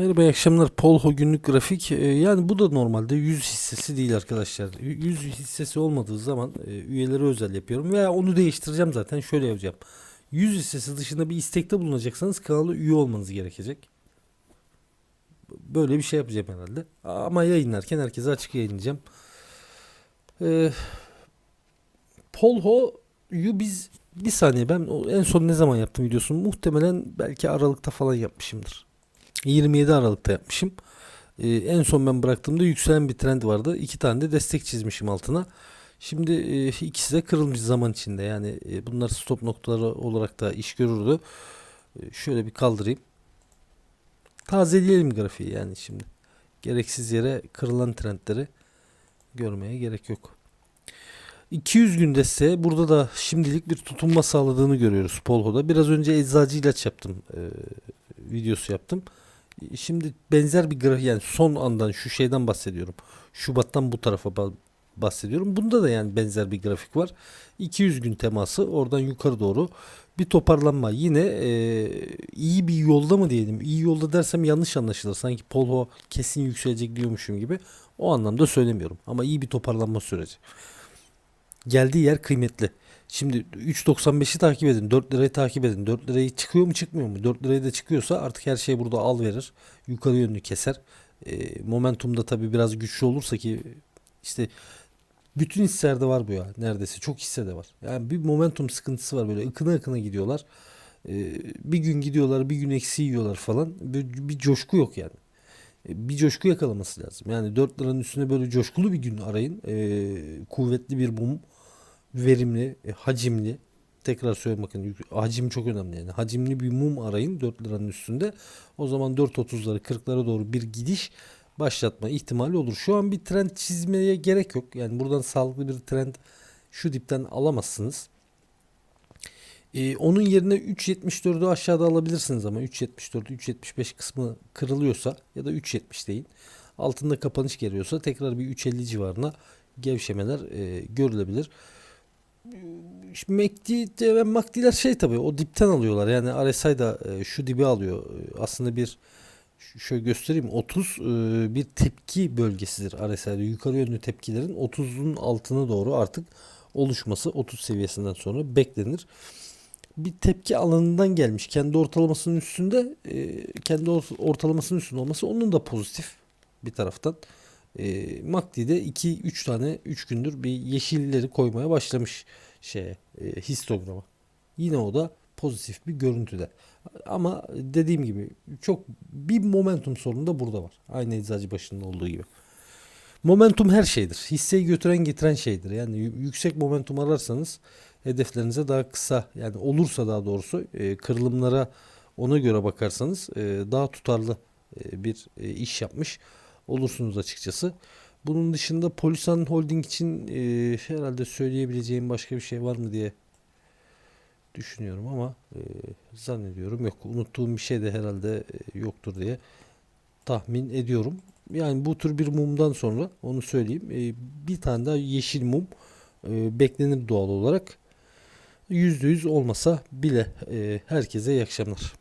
Merhaba iyi akşamlar. Polho günlük grafik. Ee, Yani bu da normalde 100 hissesi değil arkadaşlar. 100 hissesi olmadığı zaman e, üyeleri özel yapıyorum veya onu değiştireceğim zaten. Şöyle yapacağım. 100 hissesi dışında bir istekte bulunacaksanız kanala üye olmanız gerekecek. Böyle bir şey yapacağım herhalde. Ama yayınlarken herkese açık yayınlayacağım. Ee, Polho'yu biz bir saniye ben en son ne zaman yaptım videosunu muhtemelen belki Aralık'ta falan yapmışımdır. 27 Aralık'ta yapmışım. Ee, en son ben bıraktığımda yükselen bir trend vardı. İki tane de destek çizmişim altına. Şimdi e, ikisi de kırılmış zaman içinde. Yani e, bunlar stop noktaları olarak da iş görürdü. E, şöyle bir kaldırayım. Tazeleyelim grafiği yani şimdi. Gereksiz yere kırılan trendleri görmeye gerek yok. 200 günde ise burada da şimdilik bir tutunma sağladığını görüyoruz Polho'da. Biraz önce eczacı ilaç yaptım. e, videosu yaptım. Şimdi benzer bir grafik yani son andan şu şeyden bahsediyorum. Şubat'tan bu tarafa ba- bahsediyorum. Bunda da yani benzer bir grafik var. 200 gün teması oradan yukarı doğru bir toparlanma. Yine e, iyi bir yolda mı diyelim? İyi yolda dersem yanlış anlaşılır. Sanki Polho kesin yükselecek diyormuşum gibi. O anlamda söylemiyorum. Ama iyi bir toparlanma süreci. Geldiği yer kıymetli. Şimdi 3.95'i takip edin. 4 lirayı takip edin. 4 lirayı çıkıyor mu çıkmıyor mu? 4 lirayı da çıkıyorsa artık her şey burada al verir. Yukarı yönlü keser. E, momentum da tabii biraz güçlü olursa ki işte bütün hisselerde var bu ya neredeyse. Çok hissede var. Yani bir momentum sıkıntısı var böyle ıkına ıkına gidiyorlar. E, bir gün gidiyorlar bir gün eksi yiyorlar falan. Bir, bir coşku yok yani. E, Bir coşku yakalaması lazım. Yani 4 liranın üstüne böyle coşkulu bir gün arayın. E, kuvvetli bir mum verimli, e, hacimli tekrar söyleyeyim bakın hacim çok önemli yani. Hacimli bir mum arayın 4 liranın üstünde. O zaman 4.30'lara 40'lara doğru bir gidiş başlatma ihtimali olur. Şu an bir trend çizmeye gerek yok. Yani buradan sağlıklı bir trend şu dipten alamazsınız. Ee, onun yerine 3.74'ü aşağıda alabilirsiniz ama 3.74 3.75 kısmı kırılıyorsa ya da 3.70 deyin. Altında kapanış geliyorsa tekrar bir 3.50 civarına gevşemeler e, görülebilir. MACD ve MACD'ler şey tabii o dipten alıyorlar. Yani RSI da e, şu dibi alıyor. E, Aslında bir şöyle göstereyim 30 e, bir tepki bölgesidir RSI'de. Yukarı yönlü tepkilerin 30'un altına doğru artık oluşması 30 seviyesinden sonra beklenir. Bir tepki alanından gelmiş. Kendi ortalamasının üstünde kendi or- ortalamasının üstünde olması onun da pozitif bir taraftan. E, MACD'de 2-3 tane 3 gündür bir yeşilleri koymaya başlamış şeye e, histograma. Yine o da pozitif bir görüntüde. Ama dediğim gibi çok bir momentum sorunu da burada var. Aynı eczacı başında olduğu gibi. Momentum her şeydir. Hisseyi götüren getiren şeydir. Yani yü- yüksek momentum ararsanız hedeflerinize daha kısa yani olursa daha doğrusu e, kırılımlara ona göre bakarsanız e, daha tutarlı e, bir e, iş yapmış olursunuz açıkçası. Bunun dışında Polisan Holding için e, herhalde söyleyebileceğim başka bir şey var mı diye düşünüyorum ama e, zannediyorum yok. Unuttuğum bir şey de herhalde e, yoktur diye tahmin ediyorum. Yani bu tür bir mumdan sonra onu söyleyeyim. e, bir tane daha yeşil mum e, beklenir doğal olarak. %100 olmasa bile e, herkese iyi akşamlar.